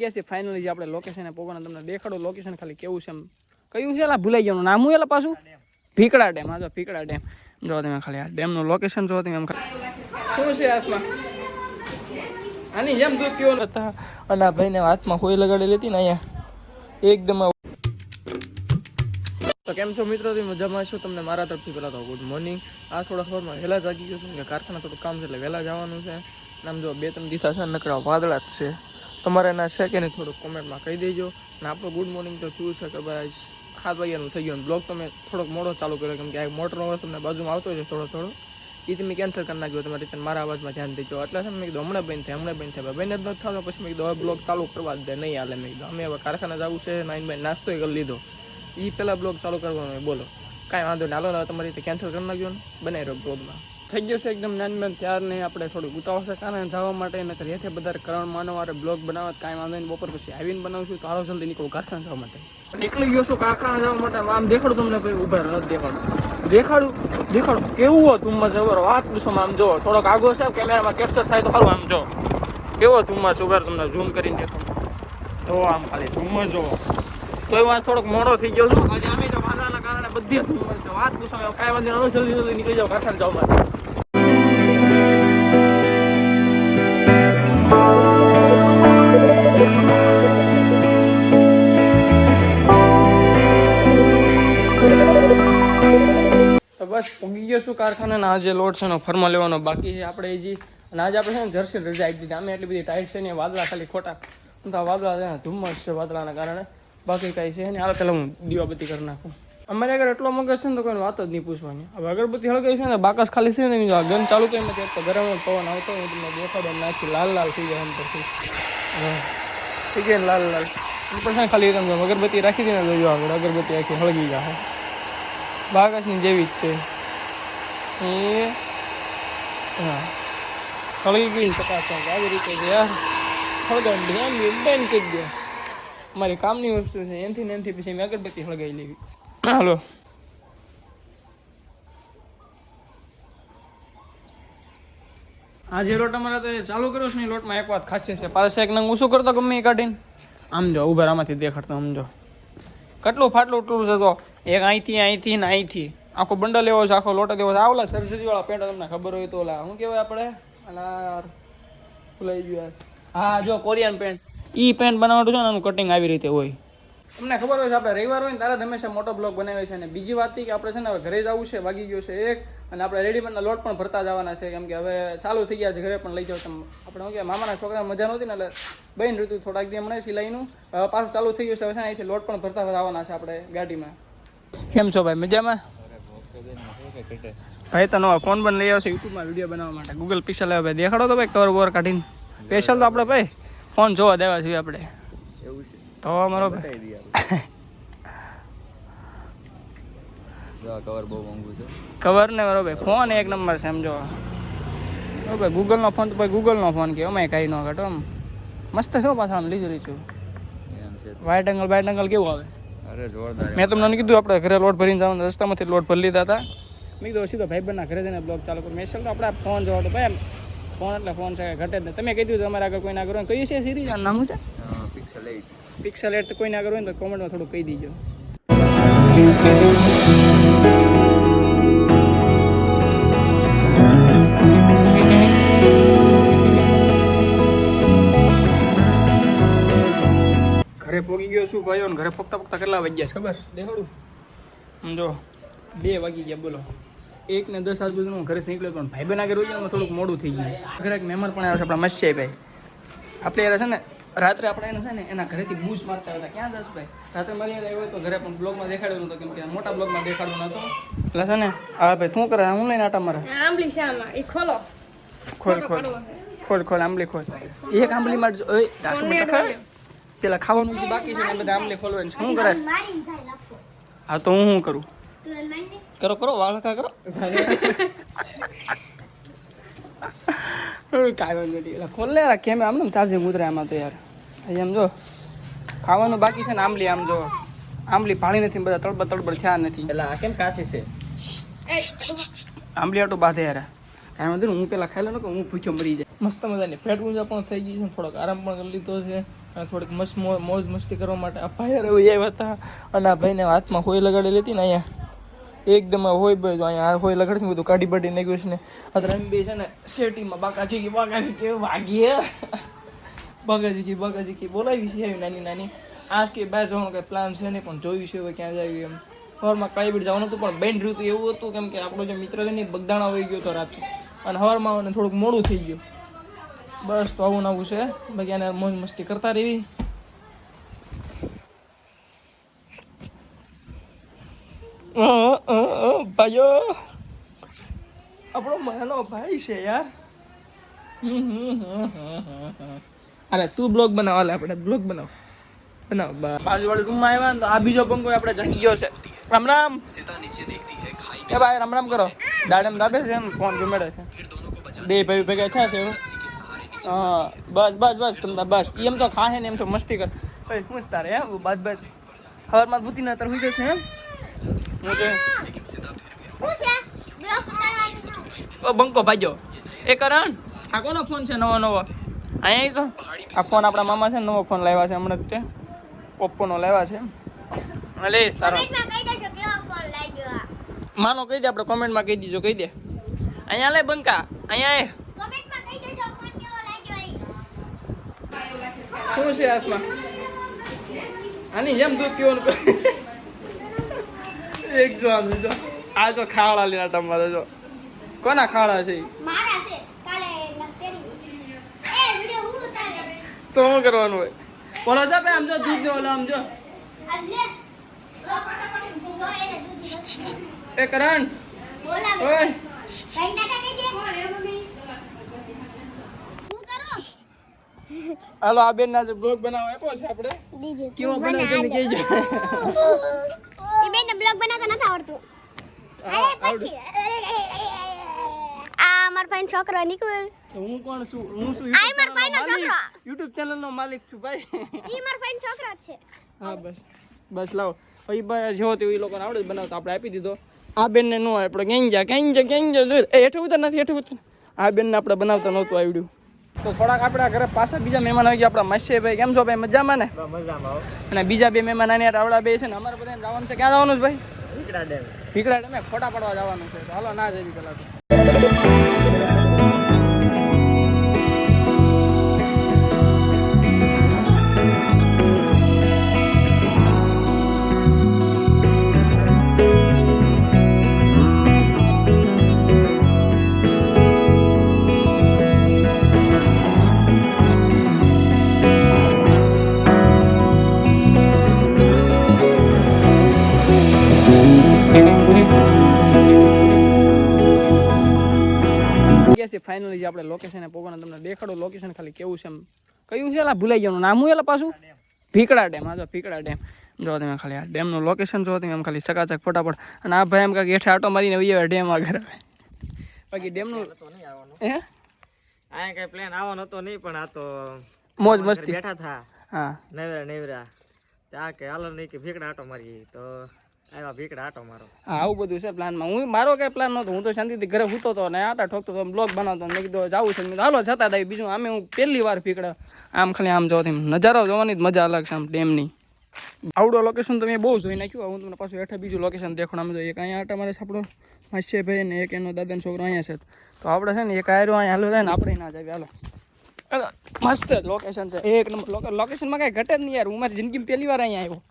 ગયા છે ફાઇનલી જે આપણે લોકેશન પોગોના તમને દેખાડો લોકેશન ખાલી કેવું છે એમ. કયું છે? એલા ભૂલાઈ ગયું નામ. હું એલા પાછું? ભીકડા ડેમ. હા જો ભીકડા ડેમ. જો તમે ખાલી આ ડેમનું લોકેશન જો તમે એમ ખાલી. શું છે હાથમાં? આની જેમ દૂધ પીવો હતા. અને આ ભાઈને હાથમાં કોઈ લગાડેલી હતી ને અહીંયા. એકદમ તો કેમ છો મિત્રો? તમે મજામાં છો? તમને મારા તરફથી પહેલાં તો ગુડ મોર્નિંગ આ થોડા ખબરમાં વહેલા જાગી ગયો છું. કે કારખાના થોડું કામ છે એટલે વહેલા જવાનું છે. આમ જો બે ત્રણ દિવસ દીધા છે નકરા વાદળા જ છે. તમારે એના છે કે નહીં થોડુંક કોમેન્ટમાં કહી દેજો. અને આપણો ગુડ મોર્નિંગ તો જોયું છે કે ભાઈ સાત વાગ્યાનું થઈ ગયું. બ્લોગ તમે થોડોક મોડો ચાલુ કર્યો, કેમ કે આ મોટરનો અવાજ તમને બાજુમાં આવતો છે થોડો થોડો. એ તમે કેન્સલ કરી નાખ્યો તમારી રીતે મારા અવાજમાં ધ્યાન દેજો. એટલે છે મેં કીધું, હમણાં બંધ થાય, હમણાં બંધ થાય. બંધ જ નથી થતો પછી મેં કીધું, હવે બ્લોગ ચાલુ કરવા દે, નહીં હાલે મેં કીધું. અમે હવે કારખાના જવું છે, નાઈન બાઈ નાસ્તો કરી લીધો. એ પહેલાં બ્લોગ ચાલુ કરવાનો બોલો. કાંઈ વાંધો હાલો ને હવે તમારી રીતે કેન્સલ કરી નાખ્યો ને. બનાવી રહ્યો બ્લોગમાં. થઈ ગયો છે એકદમ નાનમેન ત્યારને આપણે થોડું ઉતાવળ કારણ જવા માટે એને કરીએ છીએ બધા કરણ માનો વારે બ્લોગ બનાવવા, કાંઈ વાંધો નહીં, બપોર પછી આવીને બનાવશું. તો હાલો જલ્દી નીકળું કારખાના જવા માટે. નીકળી ગયો છું કારખાના જવા માટે. આમ દેખાડું તમને ભાઈ ઊભા નથી દેખાડું. દેખાડું? દેખાડું? કેવું હોય તુમ્મસ જબર વાત પૂછો આમ જો થોડોક આગો છે, કેમેરામાં કેપ્ચર થાય તો સારું આમ જો કેવો તુમ્મસ ઊભા તમને ઝૂમ કરીને દેખો જો આમ ખાલી ધુમ્મસ જો કોઈ વાર થોડોક મોડો થઈ ગયો છું. આજે અમે તો વાદળાના કારણે બધી ધુમ્મસ છે વાત પૂછો કાંઈ વાંધો નહીં. જલ્દી જલ્દી નીકળી જાઓ કારખાને જવા માટે. બસ પહોંચી ગયો છું કારખાને આ આજે લોડ છે એનો ફરમા લેવાનો બાકી છે આપણે હજી અને આજે આપણે છે ને જર્સી રજા આપી દીધી. અમે એટલી બધી ટાઈટ છે ને, વાદળા ખાલી ખોટા. તો વાદળા છે ધુમ્મસ છે વાદળાના કારણે. બાકી કાંઈ છે ને હાલ પહેલાં હું દીવાબત્તી કરી નાખું. અમારે આગળ એટલો મગજ છે ને તો કોઈ વાત જ નહીં પૂછવાની. હવે અગરબત્તી હળગાઈ છે ને, બાકસ ખાલી છે ને ગન ચાલુ કરી નથી તો ગરમ પવન આવતો હું તમને દેખાડો નાખી, લાલ લાલ થઈ જાય એમ પછી થઈ ગયા લાલ લાલ. એ પણ ખાલી અગરબત્તી રાખી દઈને જોજો આગળ અગરબત્તી આખી હળગી જાય બાકસની જેવી જ છે. એ, હા. હળગી ગઈ ચકાસ આવી રીતે યાર હળગાવી દે. મારી કામની વસ્તુ છે. એનથી ને એનથી પછી મેં અગરબત્તી હળગાવી લેવી. હાલો. આ જે લોટ અમારે તો ચાલુ કર્યો છે ને લોટમાં એક વાત ખાચે છે. પાસે એક નંગ ઓછું કરતો ગમે એ કાઢીને? આમ જો, ઊભા આમાંથી દેખાડતો, આમ જો. કેટલું ફાટલું ટૂરું છે તો? એક અહીંથી અહીંથી ને અહીંથી આખો બંડલ એવો છે, આખો લોટો દેવો છે. આવલા ઓલા સરસરી વાળા પેન્ટ તમને ખબર હોય તો ઓલા, શું કહેવાય આપણે? અલા ભૂલાઈ ગયું હા, જો કોરિયન પેન્ટ ઈ પેન્ટ બનાવવાનું છે ને, એનું કટિંગ આવી રીતે હોય. તમને ખબર હોય છે, આપણે રવિવાર હોય ને ત્યારે જ હંમેશા મોટો બ્લોગ બનાવે છે. અને બીજી વાત કે આપણે છે ને, હવે ઘરે જવું છે, વાગી ગયો છે એક. અને આપણે રેડીમેડના લોટ પણ ભરતા જવાના છે. કેમ કે હવે ચાલુ થઈ ગયા છે, ઘરે પણ લઈ જાવ તમે. આપણે શું કે મામાના છોકરા મજા નહોતી ને, એટલે બહેન ઋતુ થોડાક દી હમણાં સિલાઈનું પાછું ચાલુ થઈ ગયું છે, હવે છે અહીંથી લોટ પણ ભરતા જવાના છે આપણે ગાડીમાં. કેમ છો ભાઈ? મજામાં? ભાઈ તો નવા ફોન પણ લઈ આવશે યુટ્યુબમાં વીડિયો બનાવવા માટે. ગૂગલ પિક્સલ લેવા ભાઈ. દેખાડો તો ભાઈ કવર વર કાઢીને સ્પેશિયલ તો આપણે ભાઈ ફોન જોવા દેવા જોઈએ આપણે. એવું છે. તો અમારો ભાઈ. કવર બહુ મોંઘું છે. કવર ને મારો ભાઈ ફોન એક નંબર છે સમજો ઓ ભાઈ ગૂગલનો ફોન તો ભાઈ ગૂગલનો ફોન કે અમે કાંઈ ન કાઢો આમ. મસ્ત છે પાછા આમ લીધું છે. વાઇટ એંગલ વાઇટ એંગલ કેવું આવે? અરે જોરદાર મેં તમને કીધું આપણે ઘરે લોટ ભરીને જવાનું રસ્તામાંથી લોટ ભરી લીધા હતા. મેં કીધું સીધો ભાઈ બંને ઘરે જઈને બ્લોગ ચાલુ કરું. મેં તો આપણે ફોન જોવા તો ભાઈ ફોન એટલે ફોન છે ઘટે જ નહીં. તમે કહી દીધું તમારે આગળ કોઈ ના હોય કયું છે સિરીઝ આ નામ છે? Pixel at. પિક્સલ એટ કોઈને કરવું હોય ને તો કોમેન્ટમાં થોડું કહી દીજો. ઘરે ગયો છું ભાઈઓ ઘરે પોગતા પોગતા કેટલા વાગ્યા છે? ખબર? દેખાડું? સમજો બે વાગી ગયા બોલો. એક ને દસ આજુબાજુ હું ઘરેથી નીકળ્યો પણ ભાઈ બહેન આગળ હોય ને થોડુંક મોડું થઈ ગયું. ઘરે એક મહેમાન પણ આવ્યો છે આપણા મસ્યાઈ ભાઈ. આપણે યાર છે ને રાત્રે આપણે એને છે ને એના ઘરેથી બૂસ મારતા હતા. ક્યાં જશ ભાઈ? રાત્રે મારી આવ્યો હોય તો ઘરે પણ બ્લોગમાં દેખાડ્યું નહોતું કેમ કે મોટા બ્લોગમાં દેખાડવું નહોતું એટલે છે ને હા ભાઈ શું કરે? હું લઈને આટા મારે? આંબલી છે એ ખોલો. ખોલ ખોલ. ખોલ ખોલ. આંબલી ખોલ. એક આંબલી માં જ- ઓય દાસુ મચા ખાય? પેલા ખાવાનું જે બાકી છે ને બધા આંબલી ખોલવાની શું કરે હા તો હું શું કરું? કરો કરો વાળકા કરો. કાંઈ નહીં. એટલે ખોલે યાર કેમ આમ ચાર્જિંગ ઉતરે આમાં તો યાર. આમ જો ખાવાનું બાકી છે ને આંબલી આમ જો. આંબલી પાણી નથી બધા તળબડ તળબડ થયા નથી. એટલે આ કેમ કાશી છે? આંબલી આટો બાધે યાર. કાંઈ વાંધો હું પેલા ખાઈ લઉં કે હું ભૂખ્યો મરી જાય. મસ્ત મજાની પેટ ઊંઝા પણ થઈ ગઈ છે થોડોક આરામ પણ કરી લીધો છે. થોડીક મસ્ત મોજ મસ્તી કરવા માટે આ ભાઈ હારે આવ્યા હતા. અને આ ભાઈને હાથમાં હોય લગાડેલી હતી ને અહીંયા. એકદમ હોય ભાઈ અહીંયા હોઈ હોય લગાડતી બધું કાઢી બાઢી નાખ્યું છે ને. અત્યારે એમ બે છે ને શેટીમાં બાકાજી કી બાકાજી કે વાગીએ બાકાજી કી બાકાજી કી બોલાવી છે નાની નાની. આજ કે બહાર જવાનું કઈ પ્લાન છે નહીં, પણ જોયું છે હવે ક્યાં જાય એમ. સવારમાં કાળી બીડ જવાનું હતું, પણ બેન રહ્યું હતું એવું હતું, કેમ કે આપણો જે મિત્ર છે ને બગદાણા વહી ગયો હતો રાત્રે. અને સવારમાં થોડુંક મોડું થઈ ગયું. બસ તો આવું આવું છે. બાકી આને મોજ મસ્તી કરતા રહેવી ભાઈઓ. આપણો માનો ભાઈ છે યાર. હમ, હમ, હમ, હમ, હમ, હમ. અરે તું બ્લોગ બનાવ હાલે આપણે બ્લોગ બનાવ. બનાવ બાજુવાળી રૂમમાં આવ્યા ને તો આ બીજો પંખો આપણે જાગી ગયો છે. રામ રામ. એ ભાઈ રામ રામ કરો. દાડમ દાબે છે એમ ફોન જમેડે છે. બે ભાઈ ભેગા થયા છે હવે. હા બસ બસ બસ તમને બસ. એમ તો ખાહે ને એમ તો મસ્તી કર. ભાઈ હું તારે હે? બાદ બાદ હવારમાં ભૂતી ના તાર હોય જશે એમ હું છે? બંકો ભાગ્યો એ કરણ આ કોનો ફોન છે નવો નવો? અહીંયા તો. આ ફોન આપણા મામા છે ને નવો ફોન લાવ્યા છે હમણાં તે. ઓપ્પોનો લાવ્યા છે. લે સારો માનો કહી દે આપણે કોમેન્ટમાં કહી દીજો કહી દે. અહીંયા લે બંકા. અહીંયા એ શું છે હાથમાં? આની જેમ દૂધ પીવાનું એક જો આમ જો. આ જો ખાવડા લીના તમારે જો. કોના ખાવડા છે? તો શું કરવાનું હોય? બોલો જો ભાઈ આમ જો દૂધ ને ઓલો આમ જો. એ કરણ. ઓય. હાલો આ બેન ના બ્લોગ બનાવવા આપ્યો છે આપણે. કેવો બનાવ તમે ને બ્લોગ બનાવતા નથી આવડતું. અરે પછી. આ મારો ફાઈન છોકરો નિકુલ. હું કોણ છું? હું છું આ મારો ફાઈન છોકરો. યુટ્યુબ ચેનલ નો માલિક છું ભાઈ. ઈ મારો ફાઈન છોકરો છે. હા બસ. બસ લાવો. ભાઈ ભાઈ જો તે લોકો આવડે બનાવતા. આપણે આપી દીધો. આ બેનને નો આપણે કેંજા કેંજા કેંજા એ હેઠું ઉતર નથી હેઠું ઉતર. આ બેનને આપણે બનાવતા નહોતું આવડ્યું. તો થોડાક આપણા ઘરે પાછા બીજા મહેમાન આવી ગયા આપણા મસ્ય ભાઈ કેમ છો ભાઈ? મજામાં ને? અને બીજા બે મહેમાન આની આવડા બે છે ને અમારે બધાને જવાનું છે. ક્યાં જવાનું છે ભાઈ? ભીકડા ડેમે. ફોટા પડવા જવાનું છે. તો હાલો ના જવી પેલા ફાઇનલી જે આપણે લોકેશન પોગવાના તમને દેખાડો લોકેશન ખાલી કેવું છે એમ. કયું છે એલા ભૂલાઈ ગયું નામ હું એલા પાછું? ભીકડા ડેમ હા જો ભીકડા ડેમ. જો તમે ખાલી આ ડેમનું લોકેશન જો તમે એમ ખાલી ચકાચક ફટાફટ. અને આ ભાઈ એમ કાંઈક હેઠે આટો મારીને આવે ડેમ આગળ આવે. બાકી ડેમનું હે? અહીંયા કઈ પ્લાન આવવાનો હતો નહીં પણ આ તો મોજ મસ્તી. બેઠા થા. હા. નેવરા નેવરા. ત્યાં કે હાલો નહીં કે ભીકડા આટો મારી તો આવ્યા ભીકડા આવું બધું છે પ્લાનમાં હું મારો કઈ પ્લાન નહોતો. હું તો શાંતિથી ઘરે સૂતો હતો ને આટા ઠોકતો હતો બ્લોગ બનાવતો મેં કીધું જાવું છે. મેં હાલો, જતા દાઈ બીજું આમે હું પહેલી વાર પીકડા આમ ખાલી આમ જોવાથી નજારો જોવાની જ મજા અલગ છે આમ ડેમની. આવડો લોકેશન તો મેં બહુ જોઈ નાખ્યું. હું તમને પાછું હેઠળ બીજું લોકેશન દેખાડું જોઈએ એક અહીંયા આટા મારે આપણો માસી ભાઈ ને એક એનો દાદાનો છોકરો અહીંયા છે. તો આપણે છે ને એક આયરો અહીંયા હાલો થાય ને આપણે ના જાય હાલો. અરે, મસ્ત લોકેશન છે. એક નંબર લોકેશનમાં કાંઈ ઘટે જ નહીં યાર. હું મારી જિંદગીમાં પહેલી વાર અહીંયા આવ્યો.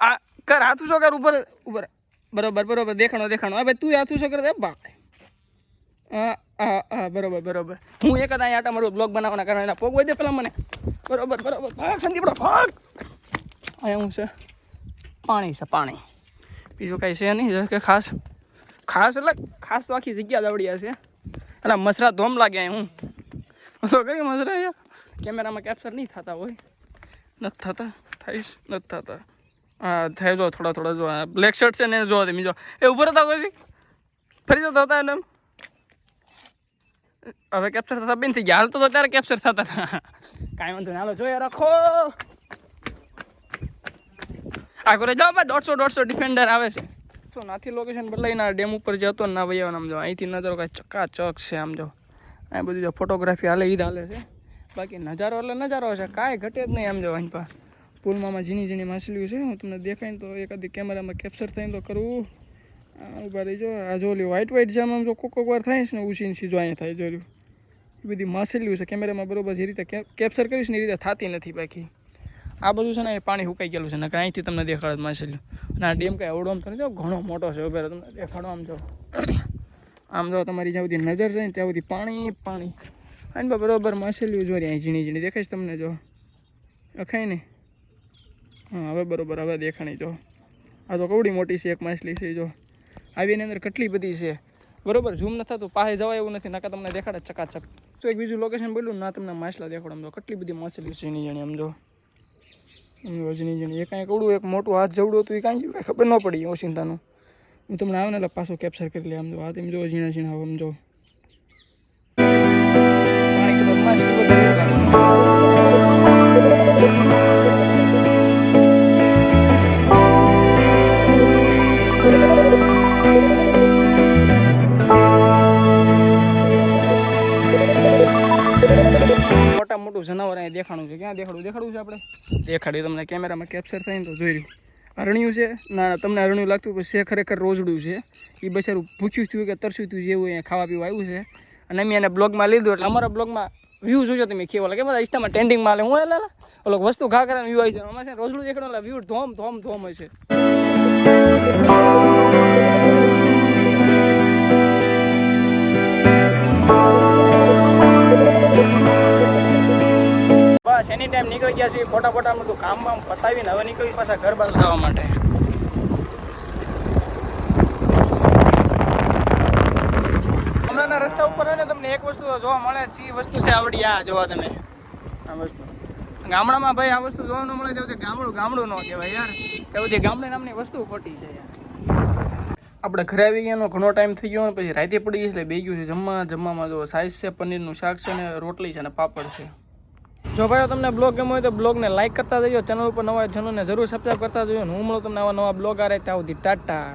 આ કર હાથું શું કર ઉપર ઉપર બરોબર બરોબર દેખાણો દેખાણો હવે તું હાથું શું કર દે ભાઈ હા હા હા બરોબર બરોબર હું એક જ અહીંયા આટા મારું બ્લોગ બનાવવાના કારણે એના પોગવા દે પેલા મને બરોબર બરોબર ભાગ સંદીપડો ભાગ અહીંયા હું છે પાણી છે પાણી બીજું કાંઈ છે નહીં જો કે ખાસ ખાસ એટલે ખાસ તો આખી જગ્યા દવડિયા છે એટલે મસરા ધોમ લાગ્યા અહીં હું તો કરી મસરા અહીંયા કેમેરામાં કેપ્ચર નહીં થતા હોય નથી થતા થઈશ નથી થતા થાય જો થોડા થોડા જો બ્લેક શર્ટ છે ને જો તમે જો. એ ઊભો રહેતા પછી? ફરી જતા હતા એને. હવે કેપ્ચર થતા બેન થઈ ગયા. હાલ તો ત્યારે કેપ્ચર થતા હતા. કાંઈ વાંધો હાલો જોઈએ રાખો. આ કરે જાઓ ભાઈ, દોઢસો દોઢસો ડિફેન્ડર આવે છે. તો નાથી લોકેશન બદલાઈને ડેમ ઉપર જતો ને ભાઈ આમ જો. અહીંથી નજરો કાંઈ ચકાચક છે આમ જો. આ બધું જો ફોટોગ્રાફી હાલે ઈ જ હાલે છે. બાકી નજારો એટલે નજારો છે. કાંઈ ઘટે જ નહીં આમ જો અહીં પા. પુલમાં ઝીણી ઝીણી માછલીઓ છે. હું તમને દેખાય તો એકાદી કેમેરામાં કેપ્ચર થઈને તો કરવું આ ઊભા રહી જો આ જો લ્યો વ્હાઈટ વ્હાઈટ જામ આમ જો કોક કોક વાર થાય છે ને ઉછીને સીધો અહીંયા થાય જોયું એ બધી માછલીઓ છે. કેમેરામાં બરોબર જે રીતે કેપ્ચર કરીશ ને એ રીતે થતી નથી બાકી. આ બધું છે ને એ પાણી સુકાઈ ગયેલું છે. ને અહીંથી તમને દેખાડત માછલીઓ. અને આ ડેમ કાંઈ અવડો આમ તમે જો ઘણો મોટો છે. ઉભેરો તમને દેખાડો આમ જો. આમ જો તમારી જ્યાં બધી નજર છે ને ત્યાં બધી પાણી પાણી. અને બરોબર માછલીઓ જો અહીં ઝીણી ઝીણી દેખાય છે તમને જો. અખાય ને. હા, હવે બરોબર, હવે દેખાણી જો. આ તો કવડી મોટી છે, એક માછલી છે, જો. આવી એની અંદર કેટલી બધી છે. બરોબર ઝૂમ ન થતું પાસે જવાય એવું નથી નાકા તમને દેખાડે ચકાચક. તો એક બીજું લોકેશન બોલ્યું ના તમને માછલા દેખાડો આમ કેટલી બધી માછલી છે એની જાણી આમ જો. આમ જો ઝીણી ઝીણી એ કાંઈ કવડું, એક મોટું હાથ જવડું હતું, એ કાંઈ ખબર ન પડી ઓચિંતાનું હું તમને આવે ને એટલે પાછું કેપ્ચર કરી લે આમ જો હાથ એમ જો ઝીણા ઝીણા આમ જો. પાણી કદાચ મોટા જનાવર અહીંયા દેખાણું છે. ક્યાં દેખાડું? દેખાડું છે આપણે? દેખાડ્યું તમને કેમેરામાં કેપ્ચર થઈને તો જોઈ રહ્યું. અરણ્યું છે, ના, તમને અરણ્યું લાગતું કે છે ખરેખર રોજડું છે. એ બચારું ભૂખ્યું થયું કે તરસ્યું થયું જેવું અહીંયા ખાવા પીવા આવ્યું છે. અને મેં એને બ્લોગમાં લીધું એટલે અમારા બ્લોગમાં વ્યૂ જોજો તમે, કેવો લાગે. બધા ઇન્સ્ટામાં ટ્રેન્ડિંગમાં હાલે. હું એટલે ઓલો વસ્તુ ખા કરે વ્યૂ આવી છે અમારે રોજડું દેખાડો એટલે વ્યૂ ધોમ ધોમ ધોમ હોય છે. બસ એની ટાઈમ નીકળી ગયા છીએ? ફોટા ફોટા બધું કામ બામ પતાવીને હવે નીકળી પાછા ઘર જવા માટે. હમણાંના રસ્તા ઉપર હોય ને તમને એક વસ્તુ જોવા મળે છે એ વસ્તુ છે આવડી આ જોવા તમે. આ વસ્તુ. ગામડામાં ભાઈ આ વસ્તુ જોવા ન મળે તે ગામડું ગામડું ન કહેવાય યાર. તે બધી ગામડે નામની વસ્તુ ખોટી છે યાર. આપણે ઘરે આવી ગયાનો ઘણો ટાઈમ થઈ ગયો પછી રાતે પડી ગઈ એટલે બે ગયું છે જમવા. જમવામાં જો સાઈઝ છે પનીરનું શાક છે ને રોટલી છે ને પાપડ છે. જો ભાઈઓ તમને બ્લોગ ગમ્યો હોય તો બ્લોગને લાઈક કરતા જજો ચેનલ ઉપર નવા ચેનલને જરૂર સબસ્ક્રાઈબ કરતા જજો હું મળું તમને આવા નવા બ્લોગ આ રહે ત્યાં સુધી ટાટા.